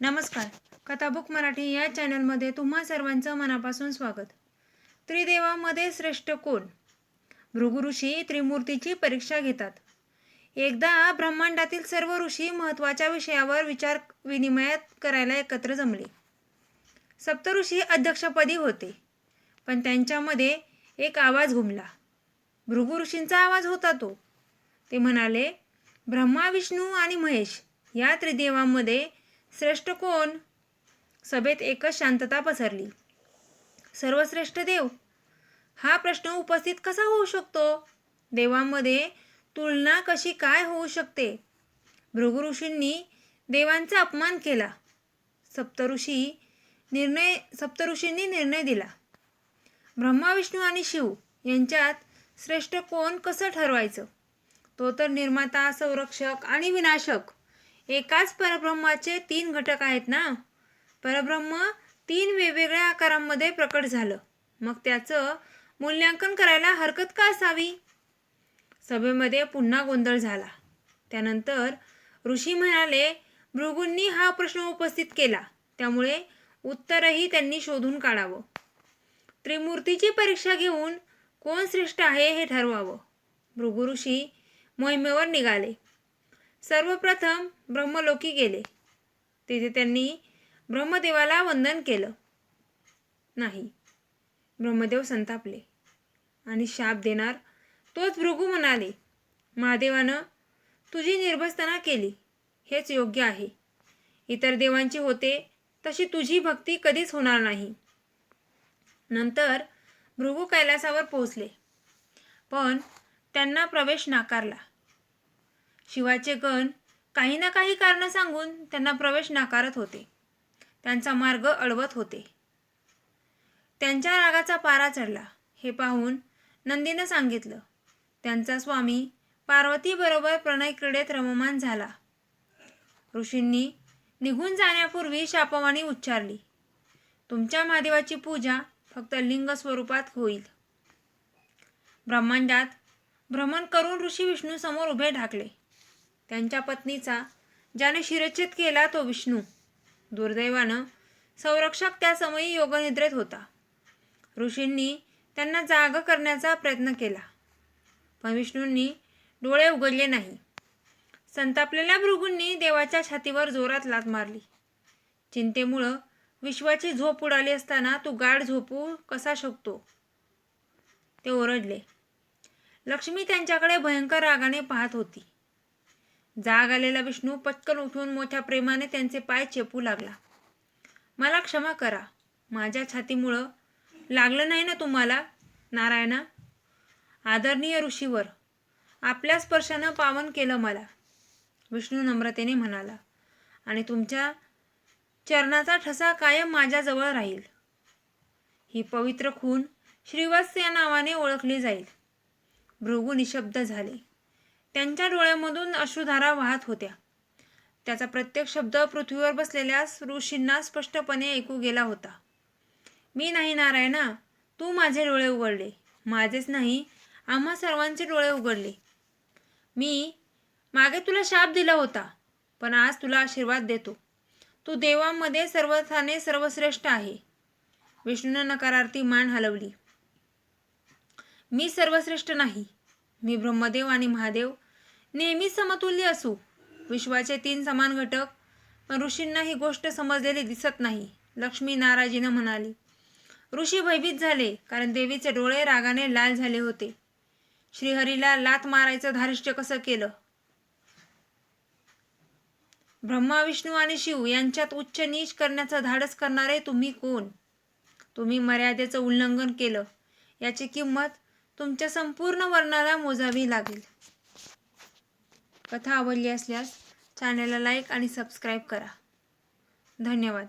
नमस्कार. कथाबुक मराठी या चॅनलमध्ये तुम्हा सर्वांचं मनापासून स्वागत. त्रिदेवामध्ये श्रेष्ठ कोण? भृगु ऋषी त्रिमूर्तीची परीक्षा घेतात. एकदा ब्रह्मांडातील सर्व ऋषी महत्त्वाच्या विषयावर विचार विनिमयात करायला एकत्र जमले. सप्तऋषी अध्यक्षपदी होते पण त्यांच्यामध्ये एक आवाज घुमला. भृगु ऋषींचा आवाज होता तो. ते म्हणाले ब्रह्मा विष्णू आणि महेश या त्रिदेवांमध्ये श्रेष्ठ कोण? सभेत एकच शांतता पसरली. सर्वश्रेष्ठ देव? हा प्रश्न उपस्थित कसा होऊ शकतो? देवांमध्ये तुलना कशी काय होऊ शकते? भृगु ऋषींनी देवांचा अपमान केला. सप्तऋषी निर्णय सप्तऋषींनी निर्णय दिला. ब्रह्मा विष्णू आणि शिव यांच्यात श्रेष्ठ कोण कसं ठरवायचं? तो तर निर्माता संरक्षक आणि विनाशक. एकाच परब्रह्माचे तीन घटक आहेत ना? परब्रह्म तीन वेगवेगळ्या आकारांमध्ये प्रकट झालं. मग त्याचं मूल्यांकन करायला हरकत का असावी? सभेमध्ये पुन्हा गोंधळ झाला. त्यानंतर ऋषी म्हणाले भृगूंनी हा प्रश्न उपस्थित केला. त्यामुळे उत्तरही त्यांनी शोधून काढावं. त्रिमूर्तीची परीक्षा घेऊन कोण श्रेष्ठ आहे हे ठरवावं. भृगु ऋषी मोहिमेवर निघाले. सर्वप्रथम ब्रह्मलोकी गेले. तिथे त्यांनी ब्रह्मदेवाला वंदन केलं. नाही ब्रह्मदेव संतापले आणि शाप देणार तोच भृगू म्हणाले महादेवानं तुझी निर्भसतना केली हेच योग्य आहे. इतर देवांची होते तशी तुझी भक्ती कधीच होणार नाही. नंतर भृगू कैलासावर पोहोचले. पण त्यांना प्रवेश नाकारला. शिवाचे गण काही ना काही कारण सांगून त्यांना प्रवेश नाकारत होते. त्यांचा मार्ग अडवत होते. त्यांच्या रागाचा पारा चढला. हे पाहून नंदीनं सांगितलं त्यांचा स्वामी पार्वतीबरोबर प्रणय क्रीडेत रममान झाला. ऋषींनी निघून जाण्यापूर्वी शापवाणी उच्चारली तुमच्या महादेवाची पूजा फक्त लिंग स्वरूपात होईल. ब्रह्मांडात भ्रमण करून ऋषी विष्णू समोर उभे ढाकले त्यांच्या पत्नीचा ज्याने शिरच्छेद केला तो विष्णू. दुर्दैवानं संरक्षक त्या समयी योगनिद्रेत होता. ऋषींनी त्यांना जाग करण्याचा प्रयत्न केला. पण विष्णूंनी डोळे उघडले नाही. संतापलेल्या भृगूंनी देवाच्या छातीवर जोरात लात मारली. चिंतेमुळं विश्वाची झोप उडाली असताना तू गाढ झोपू कसा शकतो? ते ओरडले. लक्ष्मी त्यांच्याकडे भयंकर रागाने पाहत होती. जाग आलेला विष्णू पटकन उठून मोठ्या प्रेमाने त्यांचे पाय चेपू लागला. मला क्षमा करा. माझ्या छातीमुळं लागलं नाही ना तुम्हाला नारायणा? आदरणीय ऋषीवर आपल्या स्पर्शानं पावन केलं मला. विष्णू नम्रतेने म्हणाला आणि तुमच्या चरणाचा ठसा कायम माझ्याजवळ राहील. ही पवित्र खून श्रीवास्त या नावाने ओळखली जाईल. भृगू निशब्द झाले. त्यांच्या डोळ्यामधून अश्रुधारा वाहत होत्या. त्याचा प्रत्येक शब्द पृथ्वीवर बसलेल्या ऋषींना स्पष्टपणे ऐकू गेला होता. मी नाही नारायणा तू माझे डोळे उघडले. माझेच नाही आम्हा सर्वांचे डोळे उघडले. मी मागे तुला शाप दिला होता पण आज तुला आशीर्वाद देतो. तू देवांमध्ये सर्वथाने सर्वश्रेष्ठ आहे. विष्णूनं नकारार्थी मान हलवली. मी सर्वश्रेष्ठ नाही मी ब्रह्मदेव आणि महादेव नेहमीच समतुल्य असू. विश्वाचे तीन समान घटक. पण ऋषींना ही गोष्ट समजलेली दिसत नाही लक्ष्मी नाराजीनं म्हणाली. ऋषी भयभीत झाले कारण देवीचे डोळे रागाने लाल झाले होते. श्रीहरीला लात मारायचं धारिष्ट्य कसं केलं? ब्रह्मा विष्णू आणि शिव यांच्यात उच्च नीच करण्याचं धाडस करणारे तुम्ही कोण? तुम्ही मर्यादेचं उल्लंघन केलं. याची किंमत तुमच्या संपूर्ण वर्णाला मोजावी लागेल. कथा आवडली असल्यास चॅनलला लाईक आणि सबस्क्राईब करा. धन्यवाद.